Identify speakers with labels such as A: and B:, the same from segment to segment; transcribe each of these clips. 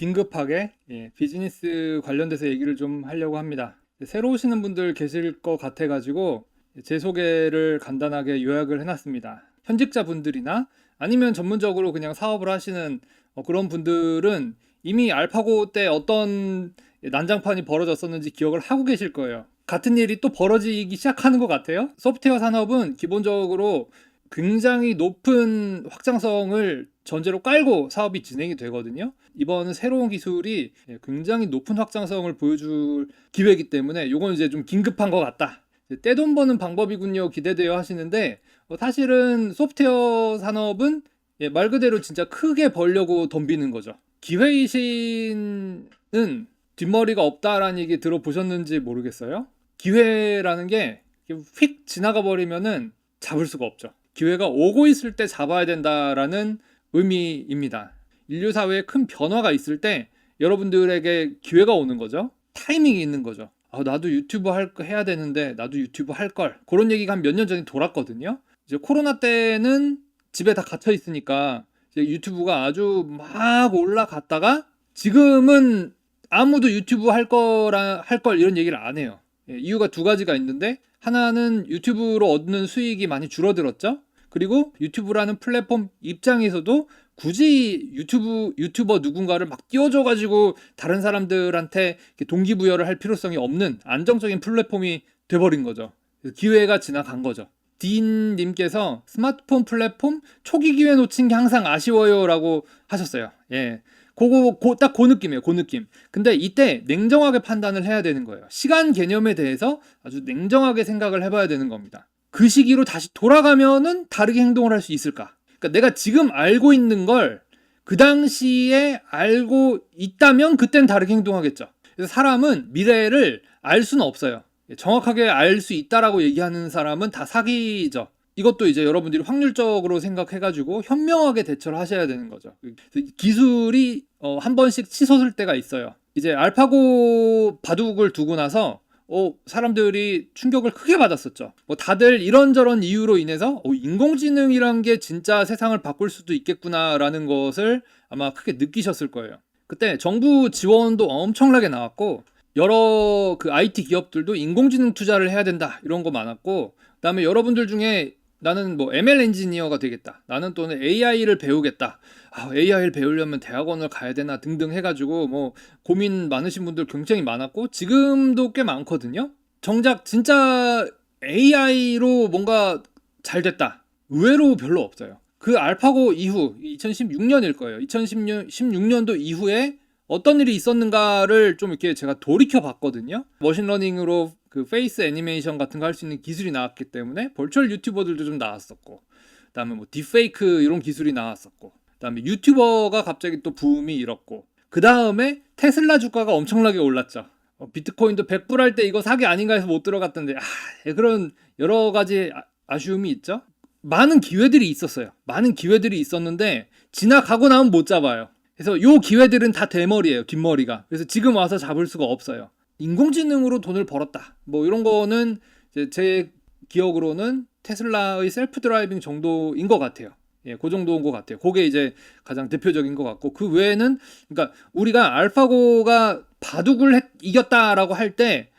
A: 긴급하게 예, 비즈니스 관련돼서 얘기를 좀 하려고 합니다. 새로 오시는 분들 계실 것 같아가지고 제 소개를 간단하게 요약을 해놨습니다. 현직자 분들이나 아니면 전문적으로 그냥 사업을 하시는 어, 그런 분들은 이미 알파고 때 어떤 난장판이 벌어졌었는지 기억을 하고 계실 거예요. 같은 일이 또 벌어지기 시작하는 것 같아요. 소프트웨어 산업은 기본적으로 굉장히 높은 확장성을 전제로 깔고 사업이 진행이 되거든요. 이번은 새로운 기술이 굉장히 높은 확장성을 보여줄 기회이기 때문에 이건 이제 좀 긴급한 것 같다. 떼돈 버는 방법이군요. 기대되어 하시는데 어, 사실은 소프트웨어 산업은 예, 말 그대로 진짜 크게 벌려고 덤비는 거죠. 기회이신은 뒷머리가 없다라는 얘기 들어보셨는지 모르겠어요. 기회라는 게 휙 지나가 버리면은 잡을 수가 없죠. 기회가 오고 있을 때 잡아야 된다라는 의미입니다. 인류 사회에 큰 변화가 있을 때 여러분들에게 기회가 오는 거죠. 타이밍이 있는 거죠. 아, 나도 유튜브 할 해야 되는데 나도 유튜브 할 걸. 그런 얘기가 한 몇 년 전에 돌았거든요. 이제 코로나 때는 집에 다 갇혀 있으니까 유튜브가 아주 막 올라갔다가 지금은 아무도 유튜브 할 거라 할 걸 이런 얘기를 안 해요. 예, 이유가 두 가지가 있는데 하나는 유튜브로 얻는 수익이 많이 줄어들었죠. 그리고 유튜브라는 플랫폼 입장에서도 굳이 유튜브 유튜버 누군가를 막 띄워줘 가지고 다른 사람들한테 동기부여를 할 필요성이 없는 안정적인 플랫폼이 돼버린 거죠. 기회가 지나간 거죠. 딘 님께서 스마트폰 플랫폼 초기 기회 놓친 게 항상 아쉬워요라고 하셨어요. 예. 그거 고, 딱 그 느낌이에요. 그 느낌. 근데 이때 냉정하게 판단을 해야 되는 거예요. 시간 개념에 대해서 아주 냉정하게 생각을 해봐야 되는 겁니다. 그 시기로 다시 돌아가면은 다르게 행동을 할 수 있을까? 그러니까 내가 지금 알고 있는 걸 그 당시에 알고 있다면 그땐 다르게 행동하겠죠. 그래서 사람은 미래를 알 수는 없어요. 정확하게 알 수 있다라고 얘기하는 사람은 다 사기죠. 이것도 이제 여러분들이 확률적으로 생각해가지고 현명하게 대처를 하셔야 되는 거죠. 기술이 어, 한 번씩 치솟을 때가 있어요. 이제 알파고 바둑을 두고 나서 어, 사람들이 충격을 크게 받았었죠. 뭐 다들 이런저런 이유로 인해서 어, 인공지능이란 게 진짜 세상을 바꿀 수도 있겠구나라는 것을 아마 크게 느끼셨을 거예요. 그때 정부 지원도 엄청나게 나왔고 여러 그 IT 기업들도 인공지능 투자를 해야 된다 이런 거 많았고 그다음에 여러분들 중에 나는 뭐 ML 엔지니어가 되겠다. 나는 또는 AI를 배우겠다. 아, AI를 배우려면 대학원을 가야 되나 등등 해가지고 뭐 고민 많으신 분들 굉장히 많았고 지금도 꽤 많거든요. 정작 진짜 AI로 뭔가 잘 됐다. 의외로 별로 없어요. 그 알파고 이후 2016년일 거예요. 2016년도 이후에 어떤 일이 있었는가를 좀 이렇게 제가 돌이켜 봤거든요. 머신러닝으로 그 페이스 애니메이션 같은 거 할 수 있는 기술이 나왔기 때문에 벌추얼 유튜버들도 좀 나왔었고 그다음에 뭐 딥페이크 이런 기술이 나왔었고 그다음에 유튜버가 갑자기 또 붐이 일었고 그 다음에 테슬라 주가가 엄청나게 올랐죠. 어, 비트코인도 100불 할 때 이거 사기 아닌가 해서 못 들어갔던데 아, 그런 여러 가지 아, 아쉬움이 있죠. 많은 기회들이 있었어요. 많은 기회들이 있었는데 지나가고 나면 못 잡아요. 그래서 요 기회들은 다 대머리예요. 뒷머리가. 그래서 지금 와서 잡을 수가 없어요. 인공지능으로 돈을 벌었다. 뭐 이런 거는 제 기억으로는 테슬라의 셀프 드라이빙 정도인 것 같아요. 예, 그 정도인 것 같아요. 그게 이제 가장 대표적인 것 같고 그 외에는 그러니까 우리가 알파고가 바둑을 했, 이겼다라고 할 때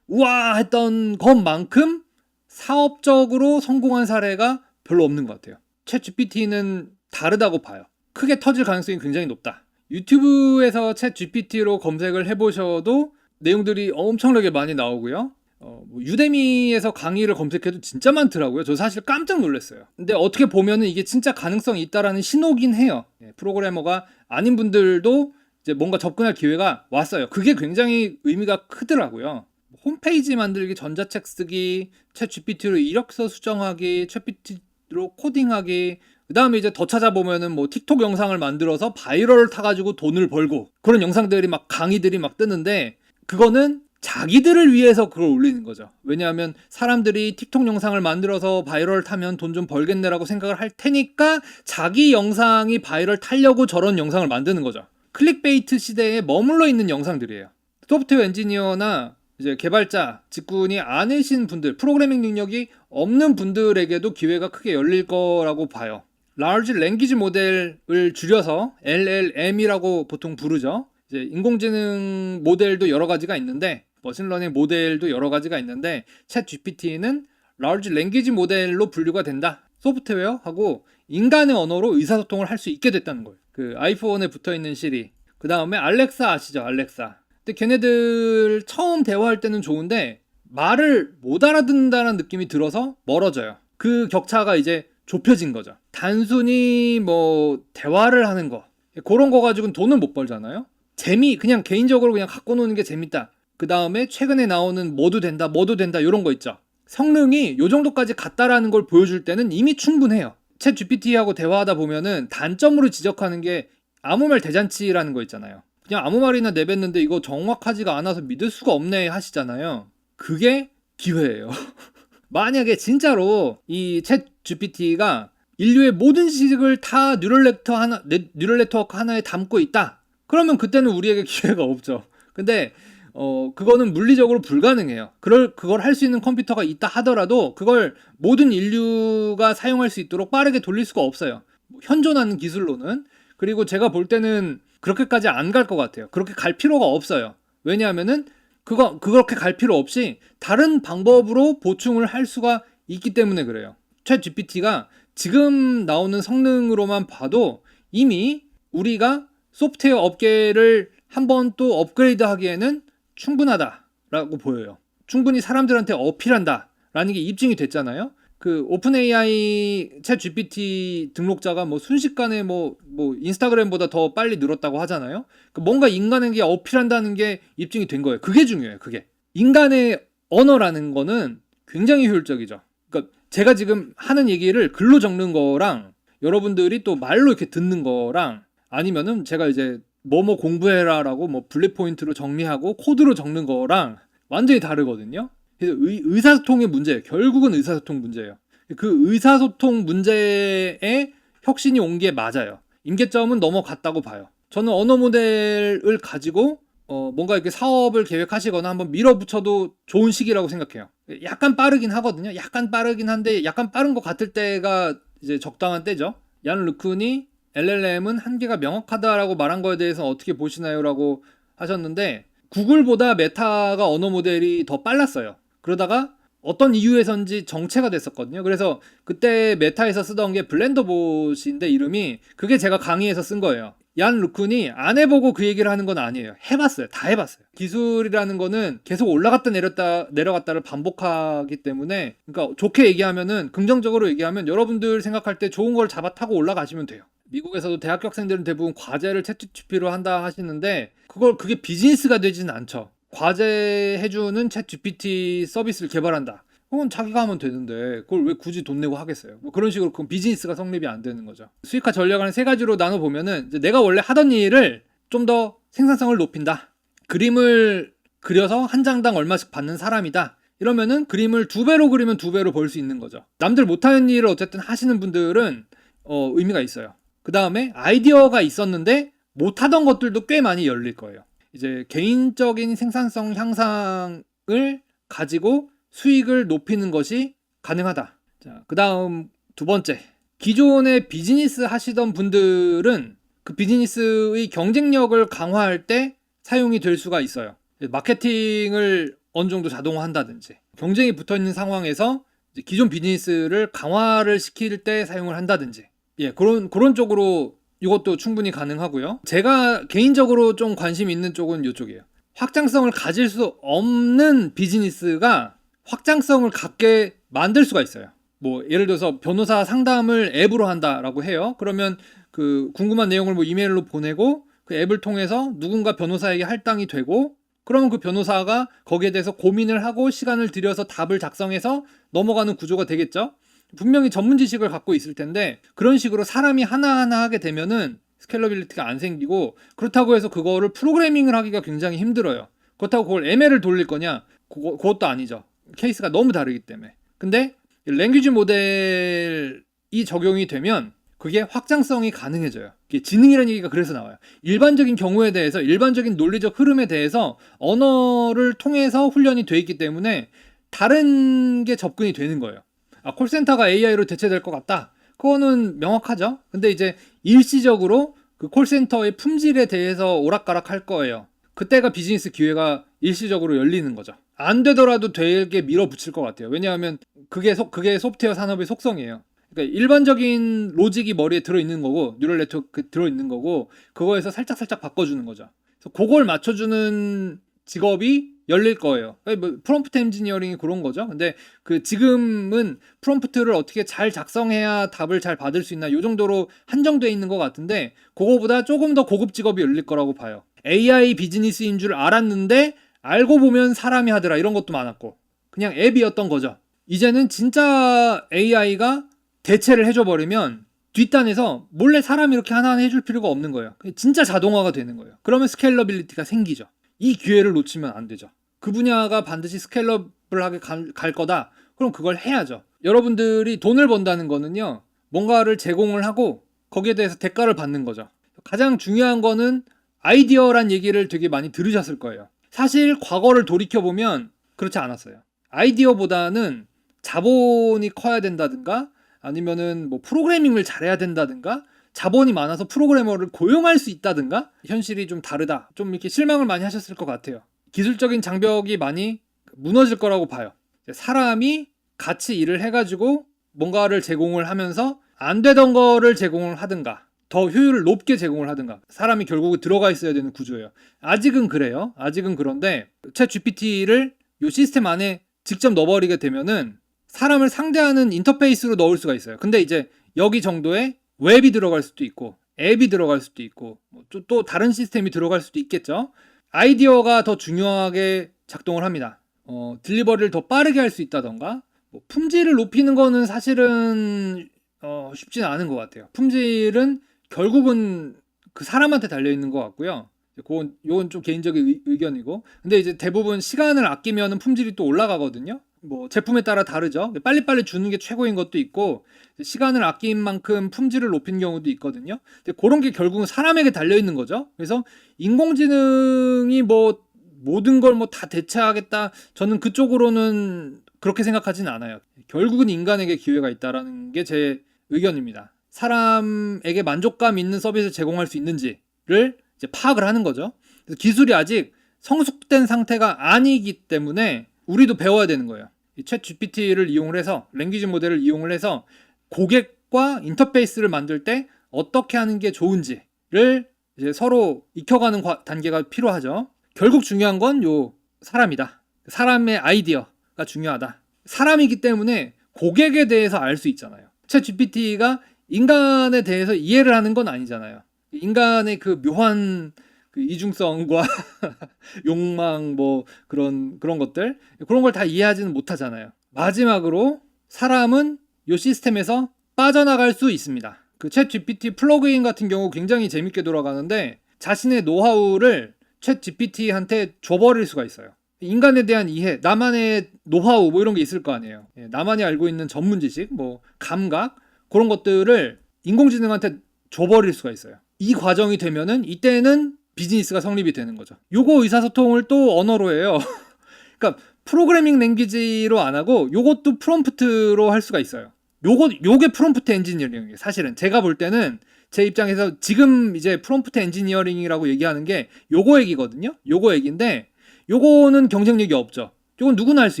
A: 우와 했던 것만큼 사업적으로 성공한 사례가 별로 없는 것 같아요. 챗 GPT는 다르다고 봐요. 크게 터질 가능성이 굉장히 높다. 유튜브에서 챗 GPT로 검색을 해보셔도 내용들이 엄청나게 많이 나오고요. 어, 뭐 유데미에서 강의를 검색해도 진짜 많더라고요. 저 사실 깜짝 놀랐어요. 근데 어떻게 보면은 이게 진짜 가능성이 있다라는 신호긴 해요. 예, 프로그래머가 아닌 분들도 이제 뭔가 접근할 기회가 왔어요. 그게 굉장히 의미가 크더라고요. 홈페이지 만들기, 전자책 쓰기, 챗 GPT로 이력서 수정하기, 챗 GPT로 코딩하기, 그 다음에 이제 더 찾아보면은 뭐 틱톡 영상을 만들어서 바이럴 타가지고 돈을 벌고 그런 영상들이 막 강의들이 막 뜨는데 그거는 자기들을 위해서 그걸 올리는 거죠. 왜냐하면 사람들이 틱톡 영상을 만들어서 바이럴 타면 돈 좀 벌겠네라고 생각을 할 테니까 자기 영상이 바이럴 타려고 저런 영상을 만드는 거죠. 클릭베이트 시대에 머물러 있는 영상들이에요. 소프트웨어 엔지니어나 이제 개발자 직군이 아니신 분들, 프로그래밍 능력이 없는 분들에게도 기회가 크게 열릴 거라고 봐요. Large Language Model을 줄여서 LLM이라고 보통 부르죠. 이제 인공지능 모델도 여러 가지가 있는데 머신러닝 모델도 여러 가지가 있는데 챗 GPT는 large language 모델로 분류가 된다. 소프트웨어하고 인간의 언어로 의사소통을 할 수 있게 됐다는 거예요. 그 아이폰에 붙어 있는 시리. 그 다음에 알렉사 아시죠? 알렉사. 근데 걔네들 처음 대화할 때는 좋은데 말을 못 알아듣는다는 느낌이 들어서 멀어져요. 그 격차가 이제 좁혀진 거죠. 단순히 뭐 대화를 하는 거 그런 거 가지고는 돈을 못 벌잖아요. 재미 그냥 개인적으로 그냥 갖고 노는 게 재밌다. 그 다음에 최근에 나오는 뭐도 된다, 뭐도 된다 이런 거 있죠. 성능이 요 정도까지 갔다라는 걸 보여줄 때는 이미 충분해요. 챗 GPT하고 대화하다 보면은 단점으로 지적하는 게 아무 말 대잔치라는 거 있잖아요. 그냥 아무 말이나 내뱉는데 이거 정확하지가 않아서 믿을 수가 없네 하시잖아요. 그게 기회예요. 만약에 진짜로 이 챗 GPT가 인류의 모든 지식을 다 뉴럴 네트워크 하나, 네- 뉴럴 네트워크 하나에 담고 있다. 그러면 그때는 우리에게 기회가 없죠. 근데 어 그거는 물리적으로 불가능해요. 그럴 그걸 할 수 있는 컴퓨터가 있다 하더라도 그걸 모든 인류가 사용할 수 있도록 빠르게 돌릴 수가 없어요. 뭐 현존하는 기술로는 그리고 제가 볼 때는 그렇게까지 안 갈 것 같아요. 그렇게 갈 필요가 없어요. 왜냐하면은 그거 그렇게 갈 필요 없이 다른 방법으로 보충을 할 수가 있기 때문에 그래요. 챗 GPT가 지금 나오는 성능으로만 봐도 이미 우리가 소프트웨어 업계를 한번 또 업그레이드 하기에는 충분하다라고 보여요. 충분히 사람들한테 어필한다라는 게 입증이 됐잖아요. 그 오픈 AI 챗 GPT 등록자가 뭐 순식간에 뭐뭐 인스타그램보다 더 빨리 늘었다고 하잖아요. 그 뭔가 인간에게 어필한다는 게 입증이 된 거예요. 그게 중요해요. 그게 인간의 언어라는 거는 굉장히 효율적이죠. 그러니까 제가 지금 하는 얘기를 글로 적는 거랑 여러분들이 또 말로 이렇게 듣는 거랑 아니면은 제가 이제 뭐뭐 공부해라라고 뭐 블랙 포인트로 정리하고 코드로 적는 거랑 완전히 다르거든요. 그래서 의, 의사소통의 문제예요. 결국은 의사소통 문제예요. 그 의사소통 문제에 혁신이 온 게 맞아요. 임계점은 넘어갔다고 봐요. 저는 언어 모델을 가지고 어, 뭔가 이렇게 사업을 계획하시거나 한번 밀어붙여도 좋은 시기라고 생각해요. 약간 빠르긴 하거든요. 약간 빠르긴 한데 약간 빠른 것 같을 때가 이제 적당한 때죠. 얀 르쿤이 LLM은 한계가 명확하다라고 말한 거에 대해서 어떻게 보시나요?라고 하셨는데 구글보다 메타가 언어 모델이 더 빨랐어요. 그러다가 어떤 이유에선지 정체가 됐었거든요. 그래서 그때 메타에서 쓰던 게 블렌더봇인데 이름이 그게 제가 강의에서 쓴 거예요. 얀 루쿤이 안 해보고 그 얘기를 하는 건 아니에요. 해봤어요. 다 해봤어요. 기술이라는 거는 계속 올라갔다 내렸다 내려갔다를 반복하기 때문에 그러니까 좋게 얘기하면은 긍정적으로 얘기하면 여러분들 생각할 때 좋은 걸 잡아 타고 올라가시면 돼요. 미국에서도 대학교 학생들은 대부분 과제를 챗GPT로 한다 하시는데 그걸 그게 비즈니스가 되지는 않죠. 과제 해주는 챗 GPT 서비스를 개발한다. 그건 자기가 하면 되는데 그걸 왜 굳이 돈 내고 하겠어요? 뭐 그런 식으로 그건 비즈니스가 성립이 안 되는 거죠. 수익화 전략을 한세 가지로 나눠 보면은 내가 원래 하던 일을 좀 더 생산성을 높인다. 그림을 그려서 한 장당 얼마씩 받는 사람이다. 이러면은 그림을 두 배로 그리면 두 배로 벌 수 있는 거죠. 남들 못하는 일을 어쨌든 하시는 분들은 어, 의미가 있어요. 그 다음에 아이디어가 있었는데 못하던 것들도 꽤 많이 열릴 거예요. 이제 개인적인 생산성 향상을 가지고 수익을 높이는 것이 가능하다. 자, 그 다음 두 번째. 기존에 비즈니스 하시던 분들은 그 비즈니스의 경쟁력을 강화할 때 사용이 될 수가 있어요. 마케팅을 어느 정도 자동화한다든지 경쟁이 붙어 있는 상황에서 기존 비즈니스를 강화를 시킬 때 사용을 한다든지 예 그런 그런 쪽으로 이것도 충분히 가능하고요. 제가 개인적으로 좀 관심 있는 쪽은 이쪽이에요. 확장성을 가질 수 없는 비즈니스가 확장성을 갖게 만들 수가 있어요. 뭐 예를 들어서 변호사 상담을 앱으로 한다라고 해요. 그러면 그 궁금한 내용을 뭐 이메일로 보내고 그 앱을 통해서 누군가 변호사에게 할당이 되고 그러면 그 변호사가 거기에 대해서 고민을 하고 시간을 들여서 답을 작성해서 넘어가는 구조가 되겠죠. 분명히 전문 지식을 갖고 있을 텐데 그런 식으로 사람이 하나하나 하게 되면은 스케일러빌리티가 안 생기고 그렇다고 해서 그거를 프로그래밍을 하기가 굉장히 힘들어요. 그렇다고 그걸 ML을 돌릴 거냐? 그거, 그것도 아니죠. 케이스가 너무 다르기 때문에. 근데 랭귀지 모델이 적용이 되면 그게 확장성이 가능해져요. 이게 지능이라는 얘기가 그래서 나와요. 일반적인 경우에 대해서 일반적인 논리적 흐름에 대해서 언어를 통해서 훈련이 돼 있기 때문에 다른 게 접근이 되는 거예요. 아, 콜센터가 AI로 대체될 것 같다. 그거는 명확하죠. 근데 이제 일시적으로 그 콜센터의 품질에 대해서 오락가락 할 거예요. 그때가 비즈니스 기회가 일시적으로 열리는 거죠. 안 되더라도 되게 밀어붙일 것 같아요. 왜냐하면 그게 소, 그게 소프트웨어 산업의 속성이에요. 그러니까 일반적인 로직이 머리에 들어 있는 거고 뉴럴 네트워크 들어 있는 거고 그거에서 살짝 살짝 바꿔주는 거죠. 그래서 그걸 맞춰주는 직업이 열릴 거예요. 그러니까 뭐 프롬프트 엔지니어링이 그런 거죠. 근데 그 지금은 프롬프트를 어떻게 잘 작성해야 답을 잘 받을 수 있나 요 정도로 한정돼 있는 것 같은데 그거보다 조금 더 고급 직업이 열릴 거라고 봐요. AI 비즈니스인 줄 알았는데 알고 보면 사람이 하더라 이런 것도 많았고 그냥 앱이었던 거죠. 이제는 진짜 AI가 대체를 해줘 버리면 뒷단에서 몰래 사람이 이렇게 하나하나 해줄 필요가 없는 거예요. 진짜 자동화가 되는 거예요. 그러면 스케일러빌리티가 생기죠. 이 기회를 놓치면 안 되죠. 그 분야가 반드시 스케일러블하게 갈, 갈 거다. 그럼 그걸 해야죠. 여러분들이 돈을 번다는 거는요. 뭔가를 제공을 하고 거기에 대해서 대가를 받는 거죠. 가장 중요한 거는 아이디어란 얘기를 되게 많이 들으셨을 거예요. 사실 과거를 돌이켜 보면 그렇지 않았어요. 아이디어보다는 자본이 커야 된다든가 아니면은 뭐 프로그래밍을 잘해야 된다든가 자본이 많아서 프로그래머를 고용할 수 있다든가 현실이 좀 다르다. 좀 이렇게 실망을 많이 하셨을 것 같아요. 기술적인 장벽이 많이 무너질 거라고 봐요. 사람이 같이 일을 해가지고 뭔가를 제공을 하면서 안 되던 거를 제공을 하든가 더 효율을 높게 제공을 하든가 사람이 결국은 들어가 있어야 되는 구조예요. 아직은 그래요. 아직은 그런데 챗 GPT를 이 시스템 안에 직접 넣어버리게 되면은 사람을 상대하는 인터페이스로 넣을 수가 있어요. 근데 이제 여기 정도의 웹이 들어갈 수도 있고 앱이 들어갈 수도 있고 뭐 또, 또 다른 시스템이 들어갈 수도 있겠죠. 아이디어가 더 중요하게 작동을 합니다. 어, 딜리버리를 더 빠르게 할 수 있다던가 뭐 품질을 높이는 거는 사실은 어, 쉽지는 않은 것 같아요. 품질은 결국은 그 사람한테 달려 있는 것 같고요. 그건 요건 좀 개인적인 의, 의견이고 근데 이제 대부분 시간을 아끼면은 품질이 또 올라가거든요. 뭐 제품에 따라 다르죠. 빨리빨리 주는 게 최고인 것도 있고 시간을 아낀 만큼 품질을 높인 경우도 있거든요. 근데 그런 게 결국은 사람에게 달려 있는 거죠. 그래서 인공지능이 뭐 모든 걸 뭐 다 대체하겠다. 저는 그쪽으로는 그렇게 생각하진 않아요. 결국은 인간에게 기회가 있다라는 게 제 의견입니다. 사람에게 만족감 있는 서비스를 제공할 수 있는지를 이제 파악을 하는 거죠. 기술이 아직 성숙된 상태가 아니기 때문에 우리도 배워야 되는 거예요. 이챗 GPT를 이용을 해서 랭귀지 모델을 이용을 해서 고객과 인터페이스를 만들 때 어떻게 하는 게 좋은지를 이제 서로 익혀가는 과- 단계가 필요하죠. 결국 중요한 건 요 사람이다. 사람의 아이디어가 중요하다. 사람이기 때문에 고객에 대해서 알 수 있잖아요. 챗 GPT가 인간에 대해서 이해를 하는 건 아니잖아요. 인간의 그 묘한 그 이중성과 욕망 뭐 그런 그런 것들 그런 걸 다 이해하지는 못하잖아요. 마지막으로 사람은 이 시스템에서 빠져나갈 수 있습니다. 그 챗 GPT 플러그인 같은 경우 굉장히 재밌게 돌아가는데 자신의 노하우를 챗 GPT한테 줘버릴 수가 있어요. 인간에 대한 이해, 나만의 노하우 뭐 이런 게 있을 거 아니에요. 예, 나만이 알고 있는 전문 지식, 뭐 감각 그런 것들을 인공지능한테 줘버릴 수가 있어요. 이 과정이 되면은 이때는 비즈니스가 성립이 되는 거죠. 요거 의사소통을 또 언어로 해요. 그러니까 프로그래밍 랭귀지로 안 하고 요것도 프롬프트로 할 수가 있어요. 요거 요게 프롬프트 엔지니어링이에요. 사실은 제가 볼 때는 제 입장에서 지금 이제 프롬프트 엔지니어링이라고 얘기하는 게 요거 얘기거든요. 요거 얘기인데 요거는 경쟁력이 없죠. 요건 누구나 할 수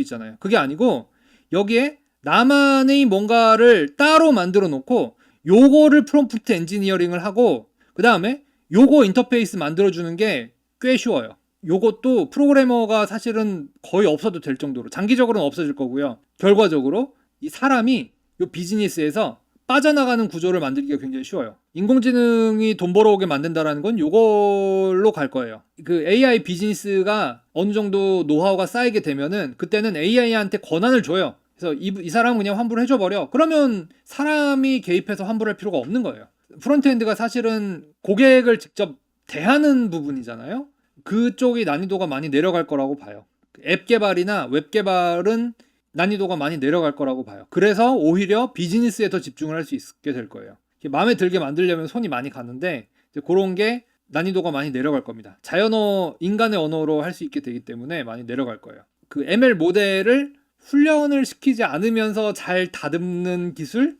A: 있잖아요. 그게 아니고 여기에 나만의 뭔가를 따로 만들어 놓고 요거를 프롬프트 엔지니어링을 하고 그 다음에 요거 인터페이스 만들어주는 게 꽤 쉬워요. 요것도 프로그래머가 사실은 거의 없어도 될 정도로 장기적으로는 없어질 거고요. 결과적으로 이 사람이 요 비즈니스에서 빠져나가는 구조를 만들기가 굉장히 쉬워요. 인공지능이 돈 벌어오게 만든다라는 건 요걸로 갈 거예요. 그 AI 비즈니스가 어느 정도 노하우가 쌓이게 되면은 그때는 AI한테 권한을 줘요. 그래서 이, 이 사람은 그냥 환불을 해줘 버려. 그러면 사람이 개입해서 환불할 필요가 없는 거예요. 프론트엔드가 사실은 고객을 직접 대하는 부분이잖아요. 그쪽이 난이도가 많이 내려갈 거라고 봐요. 앱 개발이나 웹 개발은 난이도가 많이 내려갈 거라고 봐요. 그래서 오히려 비즈니스에 더 집중을 할 수 있게 될 거예요. 마음에 들게 만들려면 손이 많이 가는데 이제 그런 게 난이도가 많이 내려갈 겁니다. 자연어 인간의 언어로 할 수 있게 되기 때문에 많이 내려갈 거예요. 그 ML 모델을 훈련을 시키지 않으면서 잘 다듬는 기술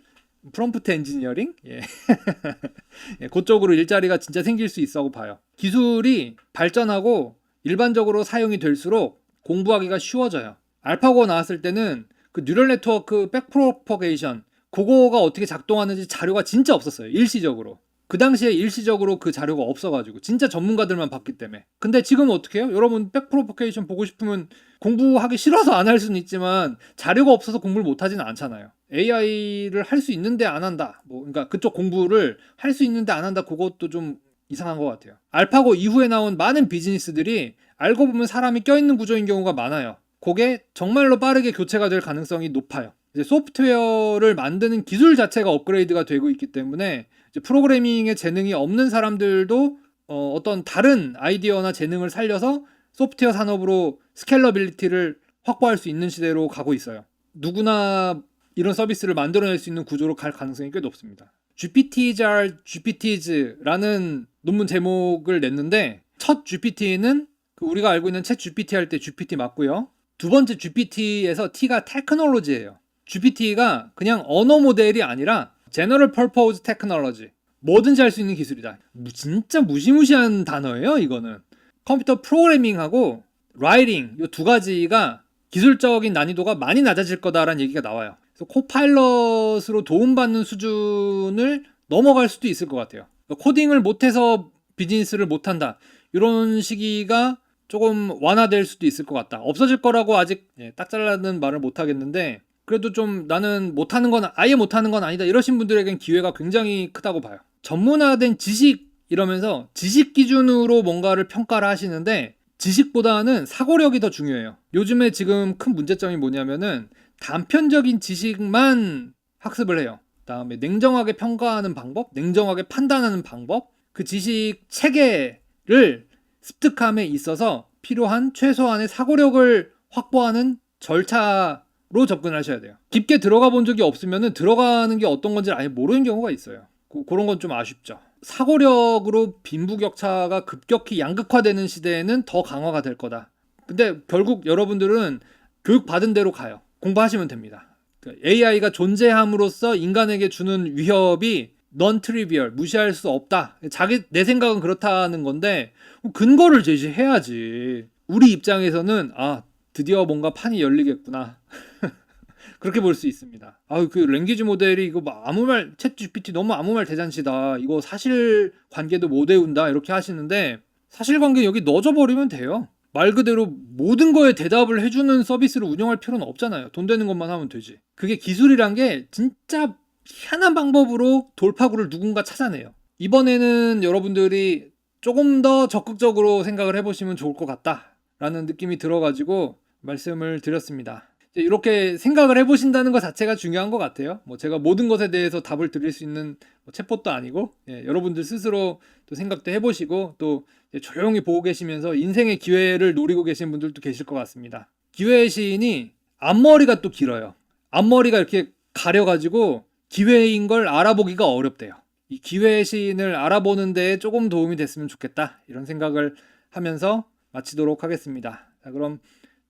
A: 프롬프트 엔지니어링? 예. 예, 그쪽으로 일자리가 진짜 생길 수 있다고 봐요. 기술이 발전하고 일반적으로 사용이 될수록 공부하기가 쉬워져요. 알파고 나왔을 때는 그 뉴럴 네트워크 백프로퍼게이션 그거가 어떻게 작동하는지 자료가 진짜 없었어요. 일시적으로. 그 당시에 일시적으로 그 자료가 없어가지고 진짜 전문가들만 봤기 때문에. 근데 지금 어떻게 해요? 여러분 백프로퍼게이션 보고 싶으면 공부하기 싫어서 안 할 수는 있지만 자료가 없어서 공부를 못 하지는 않잖아요. AI를 할 수 있는데 안 한다. 뭐 그러니까 그쪽 공부를 할 수 있는데 안 한다. 그것도 좀 이상한 것 같아요. 알파고 이후에 나온 많은 비즈니스들이 알고 보면 사람이 껴있는 구조인 경우가 많아요. 그게 정말로 빠르게 교체가 될 가능성이 높아요. 소프트웨어를 만드는 기술 자체가 업그레이드가 되고 있기 때문에 프로그래밍에 재능이 없는 사람들도 어, 어떤 다른 아이디어나 재능을 살려서 소프트웨어 산업으로 스케일러빌리티를 확보할 수 있는 시대로 가고 있어요. 누구나 이런 서비스를 만들어낼 수 있는 구조로 갈 가능성이 꽤 높습니다. GPTs are GPTs라는 논문 제목을 냈는데 첫 GPT는 그 우리가 알고 있는 챗 GPT 할 때 GPT 맞고요. 두 번째 GPT에서 T가 테크놀로지예요. GPT가 그냥 언어 모델이 아니라 General Purpose Technology. 뭐든지 할 수 있는 기술이다. 무- 진짜 무시무시한 단어예요, 이거는. 컴퓨터 프로그래밍하고 라이팅 이 두 가지가 기술적인 난이도가 많이 낮아질 거다라는 얘기가 나와요. 그래서 코파일럿으로 도움받는 수준을 넘어갈 수도 있을 것 같아요. 그러니까 코딩을 못해서 비즈니스를 못한다. 이런 시기가 조금 완화될 수도 있을 것 같다. 없어질 거라고 아직 예, 딱 잘라는 말을 못 하겠는데 그래도 좀 나는 못하는 건 아예 못하는 건 아니다. 이러신 분들에겐 기회가 굉장히 크다고 봐요. 전문화된 지식 이러면서 지식 기준으로 뭔가를 평가를 하시는데 지식보다는 사고력이 더 중요해요. 요즘에 지금 큰 문제점이 뭐냐면은 단편적인 지식만 학습을 해요. 그다음에 냉정하게 평가하는 방법, 냉정하게 판단하는 방법, 그 지식 체계를 습득함에 있어서 필요한 최소한의 사고력을 확보하는 절차 로 접근하셔야 돼요. 깊게 들어가 본 적이 없으면은 들어가는 게 어떤 건지 아예 모르는 경우가 있어요. 그, 그런 건 좀 아쉽죠. 사고력으로 빈부격차가 급격히 양극화되는 시대에는 더 강화가 될 거다. 근데 결국 여러분들은 교육 받은 대로 가요. 공부하시면 됩니다. AI가 존재함으로써 인간에게 주는 위협이 넌 트리비얼 무시할 수 없다. 자기 내 생각은 그렇다는 건데 근거를 제시해야지. 우리 입장에서는 아 드디어 뭔가 판이 열리겠구나. 그렇게 볼 수 있습니다. 아, 그 랭귀지 모델이 이거 막 아무 말, 챗 GPT 너무 아무 말 대잔치다. 이거 사실 관계도 못 외운다. 이렇게 하시는데 사실 관계 여기 넣어줘 버리면 돼요. 말 그대로 모든 거에 대답을 해주는 서비스를 운영할 필요는 없잖아요. 돈 되는 것만 하면 되지. 그게 기술이란 게 진짜 희한한 방법으로 돌파구를 누군가 찾아내요. 이번에는 여러분들이 조금 더 적극적으로 생각을 해보시면 좋을 것 같다라는 느낌이 들어가지고 말씀을 드렸습니다. 이렇게 생각을 해보신다는 것 자체가 중요한 것 같아요. 뭐 제가 모든 것에 대해서 답을 드릴 수 있는 뭐 챗봇도 아니고 예, 여러분들 스스로 또 생각도 해보시고 또 조용히 보고 계시면서 인생의 기회를 노리고 계신 분들도 계실 것 같습니다. 기회의 시인이 앞머리가 또 길어요. 앞머리가 이렇게 가려가지고 기회인 걸 알아보기가 어렵대요. 이 기회의 시인을 알아보는 데에 조금 도움이 됐으면 좋겠다 이런 생각을 하면서 마치도록 하겠습니다. 자 그럼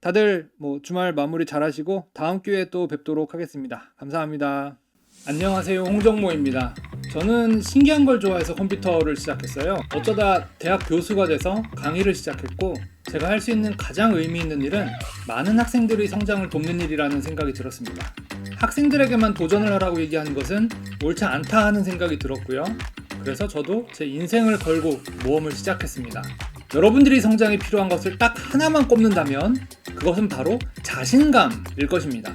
A: 다들 뭐 주말 마무리 잘 하시고 다음 기회에 또 뵙도록 하겠습니다. 감사합니다. 안녕하세요. 홍정모입니다. 저는 신기한 걸 좋아해서 컴퓨터를 시작했어요. 어쩌다 대학 교수가 돼서 강의를 시작했고 제가 할 수 있는 가장 의미 있는 일은 많은 학생들의 성장을 돕는 일이라는 생각이 들었습니다. 학생들에게만 도전을 하라고 얘기하는 것은 옳지 않다 하는 생각이 들었고요. 그래서 저도 제 인생을 걸고 모험을 시작했습니다. 여러분들이 성장이 필요한 것을 딱 하나만 꼽는다면 그것은 바로 자신감일 것입니다.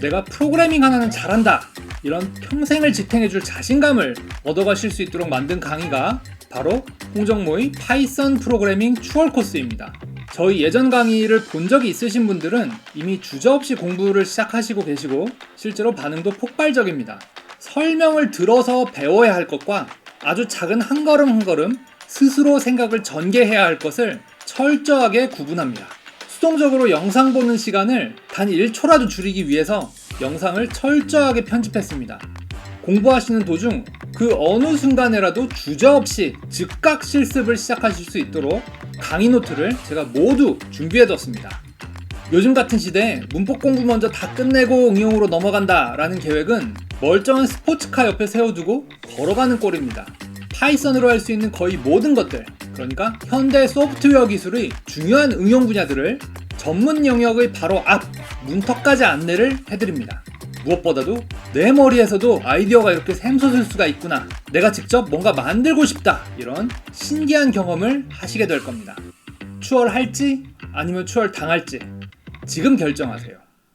A: 내가 프로그래밍 하나는 잘한다. 이런 평생을 지탱해줄 자신감을 얻어가실 수 있도록 만든 강의가 바로 홍정모의 파이썬 프로그래밍 추월 코스입니다. 저희 예전 강의를 본 적이 있으신 분들은 이미 주저없이 공부를 시작하시고 계시고 실제로 반응도 폭발적입니다. 설명을 들어서 배워야 할 것과 아주 작은 한 걸음 한 걸음 스스로 생각을 전개해야 할 것을 철저하게 구분합니다. 수동적으로 영상 보는 시간을 단 1초라도 줄이기 위해서 영상을 철저하게 편집했습니다. 공부하시는 도중 그 어느 순간에라도 주저없이 즉각 실습을 시작하실 수 있도록 강의 노트를 제가 모두 준비해뒀습니다. 요즘 같은 시대에 문법 공부 먼저 다 끝내고 응용으로 넘어간다 라는 계획은 멀쩡한 스포츠카 옆에 세워두고 걸어가는 꼴입니다. 파이썬으로 할 수 있는 거의 모든 것들, 그러니까 현대 소프트웨어 기술의 중요한 응용 분야들을 전문 영역의 바로 앞 문턱까지 안내를 해드립니다. 무엇보다도 내 머리에서도 아이디어가 이렇게 샘솟을 수가 있구나. 내가 직접 뭔가 만들고 싶다. 이런 신기한 경험을 하시게 될 겁니다. 추월할지 아니면 추월 당할지 지금 결정하세요.